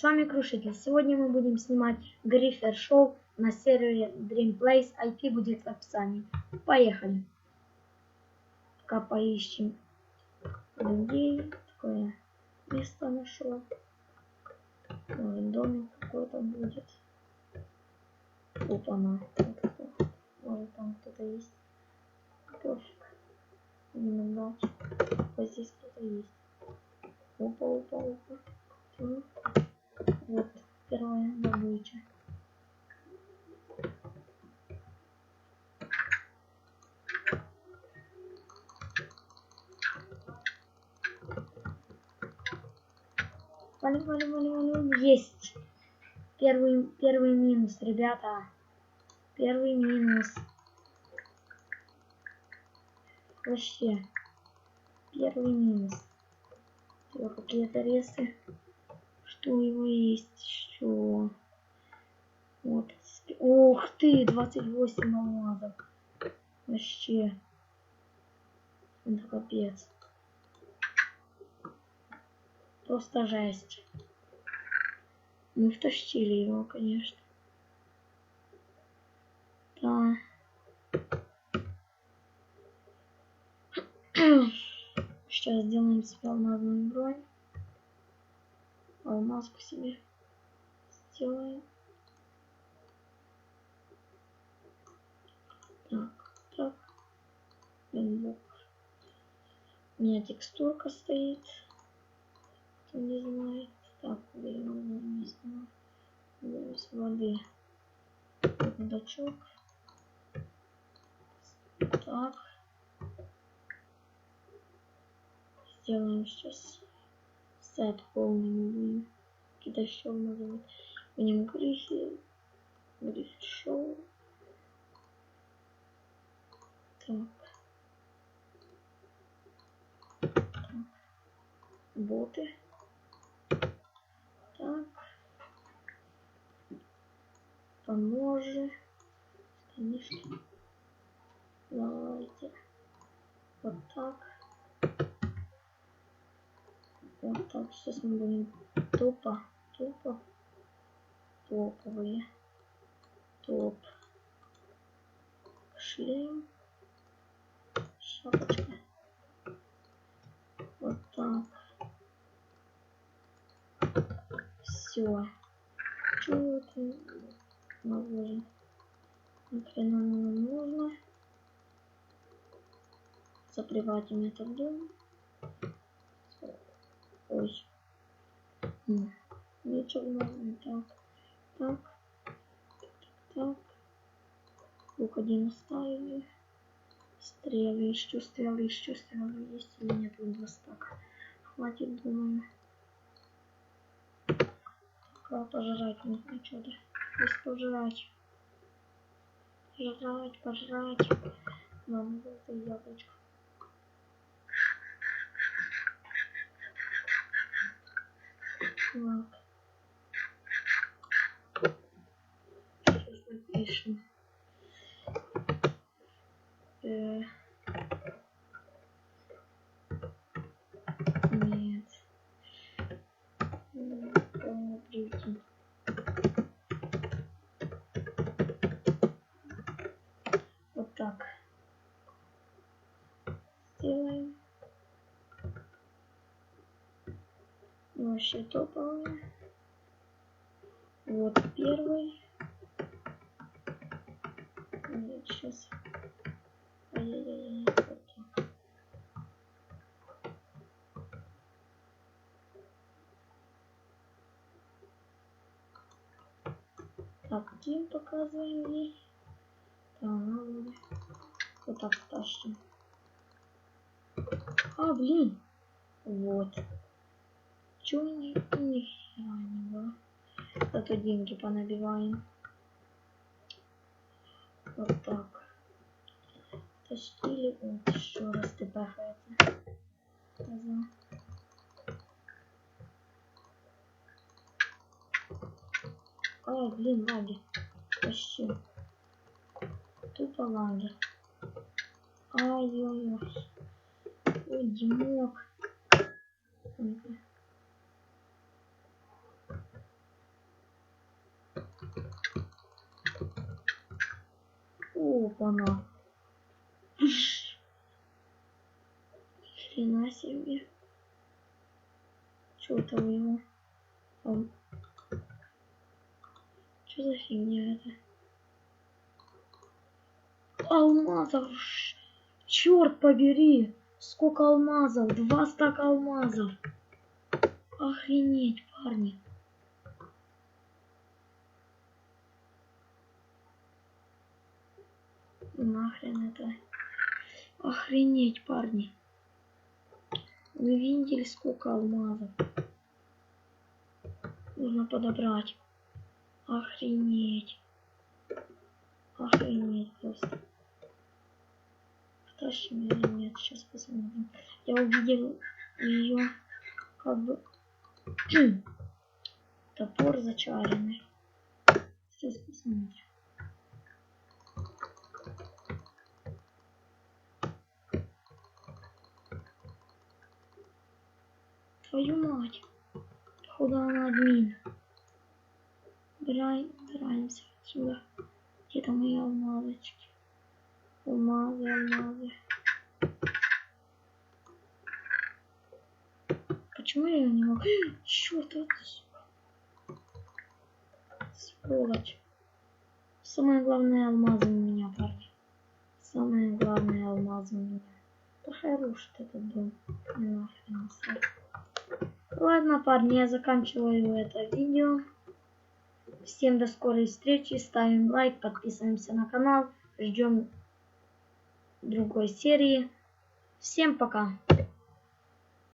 с вами Крушитель. Сегодня мы будем снимать Грифер Шоу на сервере Dream Place. IP будет в описании. Поехали. Пока поищем людей. Такое место нашел. Может домик какой-то будет. Опа-на. Может там кто-то есть. Пофиг. Не дальше. Вот здесь кто-то есть. Опа, опа, опа. Вали, вали, вали, вали. Есть. Первый, первый минус, ребята. Первый минус. Вообще. Первый минус. Какие-то ресы. Что у него есть еще? Вот. Ух ты, 28 алмазов. Вообще. Это капец. Просто жесть. Мы втащили его, конечно. Да. Сейчас сделаем себе алмазную бронь. Алмазку себе сделаем. Так, так. У меня текстурка стоит. Не знает. Так, берем не знаю. Берем с воды. Бардачок. Так. Сделаем сейчас сет полный. Какие-то еще назовут. Будем грифи. Гриф шоу. Так. так. Боты. Так. Поножи. Штанишки. Давайте. Вот так. Вот так. Сейчас мы будем тупо, тупо, топовые. Топ. Шлем. Шапочка. Вот так. Все. Чего это наложим? Нахрена нам нужно? Заприватим этот дом. Ой. Ничего можно. Так. Так. Так. Лук один оставили. Стрелы, еще стрелы, еще стрелы есть или нет? Вот два стака. Хватит, думаю. Только пожрать нужно что-то. Есть пожрать. Жрать, пожрать. Нам это яблочко. Так. Сейчас напишем. Э, Нет. М, полный бюллетень. Вот так. Сделаем. Вообще топовые. Вот первый. Нет, сейчас. Ай-яй-яй, так. Дим показываем ей. Так, вот так тащим. А, блин. Вот. Чего ни, ни хера не было. Зато деньги понабиваем. Вот так. Тащили. Вот еще раз ты. Коза. Ой, блин, лаги. Тащу. Тупо лаги. Ай-ой-ой. Ой, Димок. Опа-на. Хрена себе. Что это у него? Что за фигня это? Алмазов. Черт побери. Сколько алмазов? Два стака алмазов. Охренеть, парни. Нахрен это? Охренеть, парни. Вы видели, сколько алмазов? Нужно подобрать. Охренеть. Охренеть просто. Втащим или нет, сейчас посмотрим. Я увидел ее как бы топор зачаренный. Сейчас посмотрим. Твою мать. Походу она админ. Убираем, убираемся отсюда. Где-то мои алмазочки. Алмазы, алмазы. Почему я не могу? Черт, это Сволочь. Самое главное алмазы у меня, парни. Самое главное алмазы у меня. Да хорош этот дом. Нахрен Ладно, парни, я заканчиваю это видео. Всем до скорой встречи. Ставим лайк, подписываемся на канал. Ждем другой серии. Всем пока.